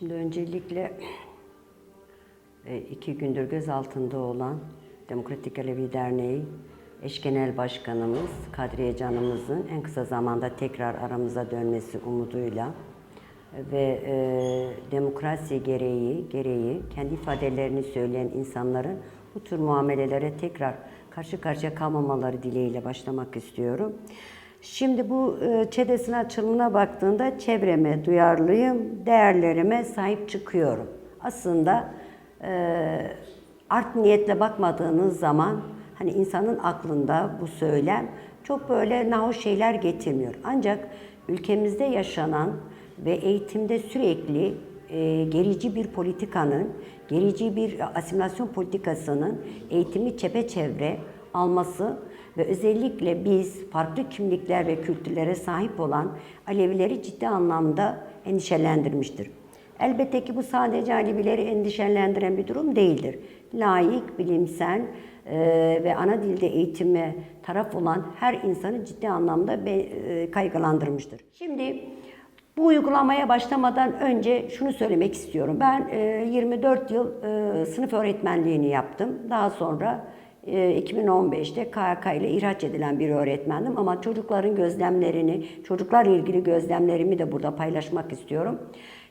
Şimdi öncelikle e, iki gündür gözaltında olan Demokratik Alevi Derneği eş genel başkanımız Kadriye Canımızın en kısa zamanda tekrar aramıza dönmesi umuduyla ve e, demokrasi gereği gereği kendi ifadelerini söyleyen insanların bu tür muamelelere tekrar karşı karşıya kalmamaları dileğiyle başlamak istiyorum. Şimdi bu e, ÇEDES'in açılımına baktığında çevreme duyarlıyım, değerlerime sahip çıkıyorum. Aslında e, art niyetle bakmadığınız zaman hani insanın aklında bu söylem çok böyle nahoş şeyler getirmiyor. Ancak ülkemizde yaşanan ve eğitimde sürekli e, gerici bir politikanın, gerici bir asimilasyon politikasının eğitimi çepeçevre alması ve özellikle biz farklı kimlikler ve kültürlere sahip olan Alevileri ciddi anlamda endişelendirmiştir. Elbette ki bu sadece Alevileri endişelendiren bir durum değildir. Layık, bilimsel e, ve ana dilde eğitime taraf olan her insanı ciddi anlamda be, e, kaygılandırmıştır. Şimdi bu uygulamaya başlamadan önce şunu söylemek istiyorum. Ben e, 24 yıl e, sınıf öğretmenliğini yaptım. Daha sonra 2015'te KHK ile ihraç edilen bir öğretmendim ama çocukların gözlemlerini, çocuklarla ilgili gözlemlerimi de burada paylaşmak istiyorum.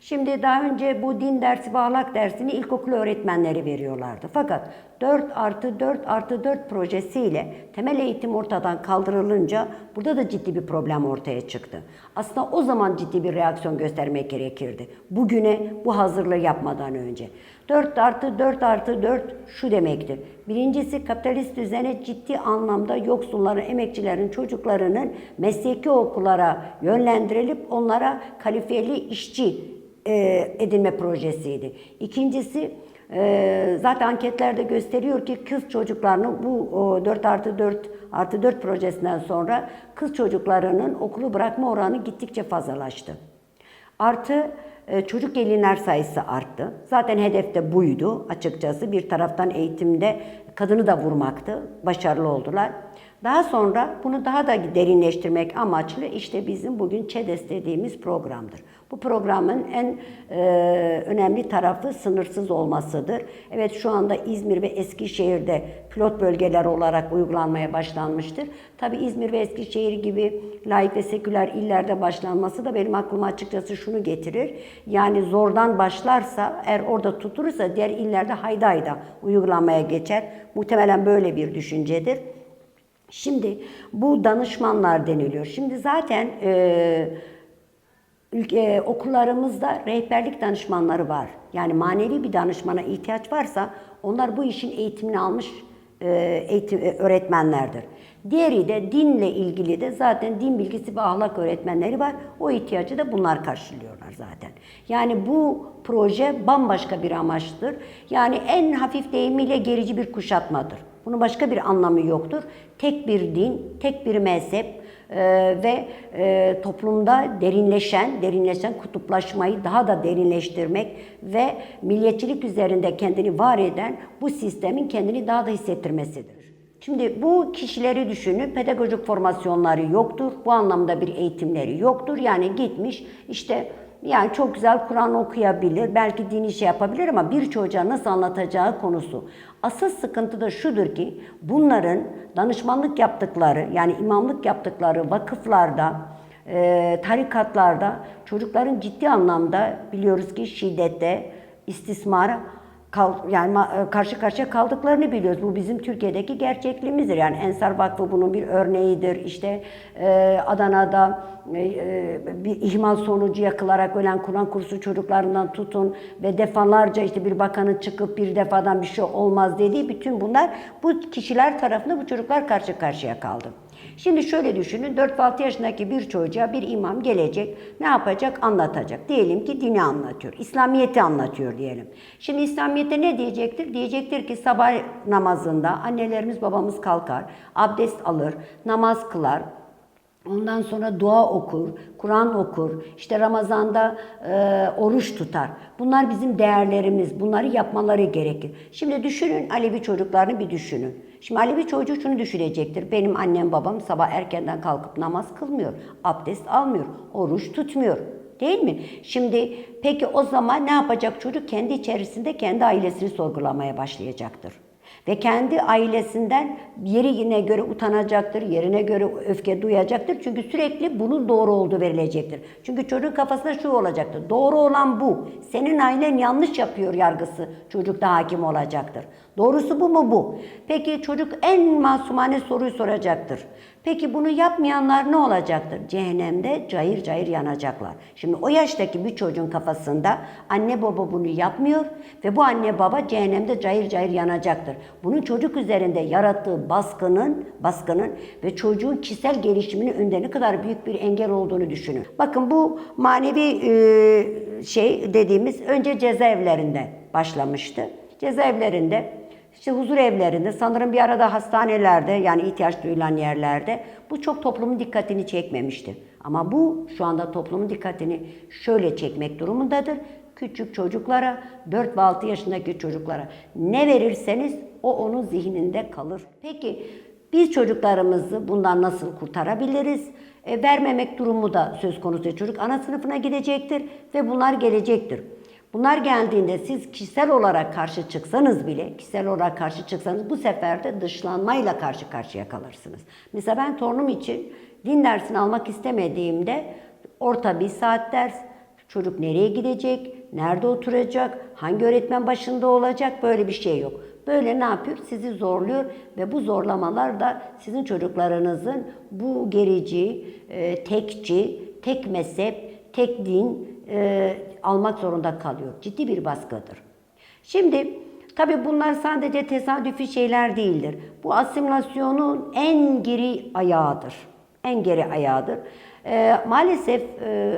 Şimdi daha önce bu din dersi ve ahlak dersini ilkokul öğretmenleri veriyorlardı. Fakat 4 artı 4 artı 4 projesiyle temel eğitim ortadan kaldırılınca burada da ciddi bir problem ortaya çıktı. Aslında o zaman ciddi bir reaksiyon göstermek gerekirdi. Bugüne bu hazırlığı yapmadan önce. 4 artı 4 artı 4 şu demektir. Birincisi kapitalist düzene ciddi anlamda yoksulların, emekçilerin, çocuklarının mesleki okullara yönlendirilip onlara kalifiyeli işçi e, edinme projesiydi. İkincisi e, zaten anketlerde gösteriyor ki kız çocuklarının bu o, 4 artı 4 artı 4 projesinden sonra kız çocuklarının okulu bırakma oranı gittikçe fazlalaştı. Artı çocuk gelinler sayısı arttı. Zaten hedef de buydu açıkçası. Bir taraftan eğitimde kadını da vurmaktı. Başarılı oldular. Daha sonra bunu daha da derinleştirmek amaçlı işte bizim bugün ÇEDES dediğimiz programdır. Bu programın en e, önemli tarafı sınırsız olmasıdır. Evet şu anda İzmir ve Eskişehir'de pilot bölgeler olarak uygulanmaya başlanmıştır. Tabi İzmir ve Eskişehir gibi laik ve seküler illerde başlanması da benim aklıma açıkçası şunu getirir. Yani zordan başlarsa eğer orada tutulursa diğer illerde hayda hayda uygulanmaya geçer. Muhtemelen böyle bir düşüncedir. Şimdi bu danışmanlar deniliyor. Şimdi zaten e, ülke, okullarımızda rehberlik danışmanları var. Yani manevi bir danışmana ihtiyaç varsa onlar bu işin eğitimini almış eğitim, e, öğretmenlerdir. Diğeri de dinle ilgili de zaten din bilgisi ve ahlak öğretmenleri var. O ihtiyacı da bunlar karşılıyorlar zaten. Yani bu proje bambaşka bir amaçtır. Yani en hafif deyimiyle gerici bir kuşatmadır. Bunun başka bir anlamı yoktur. Tek bir din, tek bir mezhep e, ve e, toplumda derinleşen, derinleşen kutuplaşmayı daha da derinleştirmek ve milliyetçilik üzerinde kendini var eden bu sistemin kendini daha da hissettirmesidir. Şimdi bu kişileri düşünün, pedagojik formasyonları yoktur, bu anlamda bir eğitimleri yoktur. Yani gitmiş işte yani çok güzel Kur'an okuyabilir, belki dini şey yapabilir ama bir çocuğa nasıl anlatacağı konusu. Asıl sıkıntı da şudur ki bunların danışmanlık yaptıkları yani imamlık yaptıkları vakıflarda, e, tarikatlarda çocukların ciddi anlamda biliyoruz ki şiddete, istismara kal, yani ma- karşı karşıya kaldıklarını biliyoruz. Bu bizim Türkiye'deki gerçekliğimizdir. Yani Ensar Vakfı bunun bir örneğidir. İşte e, Adana'da e, e, bir ihmal sonucu yakılarak ölen Kur'an kursu çocuklarından tutun ve defalarca işte bir bakanın çıkıp bir defadan bir şey olmaz dediği bütün bunlar bu kişiler tarafında bu çocuklar karşı karşıya kaldı. Şimdi şöyle düşünün 4-6 yaşındaki bir çocuğa bir imam gelecek ne yapacak anlatacak. Diyelim ki dini anlatıyor. İslamiyet'i anlatıyor diyelim. Şimdi İslamiyet'te ne diyecektir? Diyecektir ki sabah namazında annelerimiz babamız kalkar, abdest alır, namaz kılar, Ondan sonra dua okur, Kur'an okur, işte Ramazan'da e, oruç tutar. Bunlar bizim değerlerimiz, bunları yapmaları gerekir. Şimdi düşünün Alevi çocuklarını bir düşünün. Şimdi Alevi çocuğu şunu düşünecektir. Benim annem babam sabah erkenden kalkıp namaz kılmıyor, abdest almıyor, oruç tutmuyor. Değil mi? Şimdi peki o zaman ne yapacak çocuk? Kendi içerisinde kendi ailesini sorgulamaya başlayacaktır. Ve kendi ailesinden yerine göre utanacaktır, yerine göre öfke duyacaktır. Çünkü sürekli bunun doğru olduğu verilecektir. Çünkü çocuğun kafasında şu olacaktır. Doğru olan bu. Senin ailen yanlış yapıyor yargısı çocukta hakim olacaktır. Doğrusu bu mu bu? Peki çocuk en masumane soruyu soracaktır. Peki bunu yapmayanlar ne olacaktır? Cehennemde cayır cayır yanacaklar. Şimdi o yaştaki bir çocuğun kafasında anne baba bunu yapmıyor ve bu anne baba cehennemde cayır cayır yanacaktır. Bunun çocuk üzerinde yarattığı baskının, baskının ve çocuğun kişisel gelişiminin önünde ne kadar büyük bir engel olduğunu düşünün. Bakın bu manevi e, şey dediğimiz önce cezaevlerinde başlamıştı. Cezaevlerinde işte huzur evlerinde, sanırım bir arada hastanelerde yani ihtiyaç duyulan yerlerde bu çok toplumun dikkatini çekmemişti. Ama bu şu anda toplumun dikkatini şöyle çekmek durumundadır. Küçük çocuklara, 4 ve 6 yaşındaki çocuklara ne verirseniz o onun zihninde kalır. Peki biz çocuklarımızı bundan nasıl kurtarabiliriz? E, vermemek durumu da söz konusu. Çocuk ana sınıfına gidecektir ve bunlar gelecektir. Bunlar geldiğinde siz kişisel olarak karşı çıksanız bile, kişisel olarak karşı çıksanız bu sefer de dışlanmayla karşı karşıya kalırsınız. Mesela ben torunum için din dersini almak istemediğimde orta bir saat ders, çocuk nereye gidecek, nerede oturacak, hangi öğretmen başında olacak böyle bir şey yok. Böyle ne yapıyor? Sizi zorluyor ve bu zorlamalar da sizin çocuklarınızın bu gerici, e, tekçi, tek mezhep, tek din e, almak zorunda kalıyor. Ciddi bir baskıdır. Şimdi tabi bunlar sadece tesadüfi şeyler değildir. Bu asimilasyonun en geri ayağıdır. En geri ayağıdır. E, maalesef e,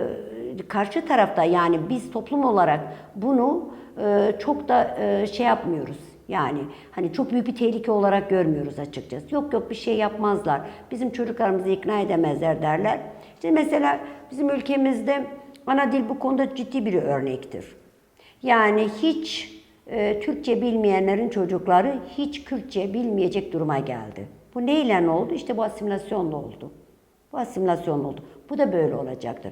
karşı tarafta yani biz toplum olarak bunu e, çok da e, şey yapmıyoruz. Yani hani çok büyük bir tehlike olarak görmüyoruz açıkçası. Yok yok bir şey yapmazlar. Bizim çocuklarımızı ikna edemezler derler. İşte mesela bizim ülkemizde ana dil bu konuda ciddi bir örnektir. Yani hiç e, Türkçe bilmeyenlerin çocukları hiç Kürtçe bilmeyecek duruma geldi. Bu neyle oldu? İşte bu asimilasyonla oldu. Bu asimilasyon oldu. Bu da böyle olacaktır.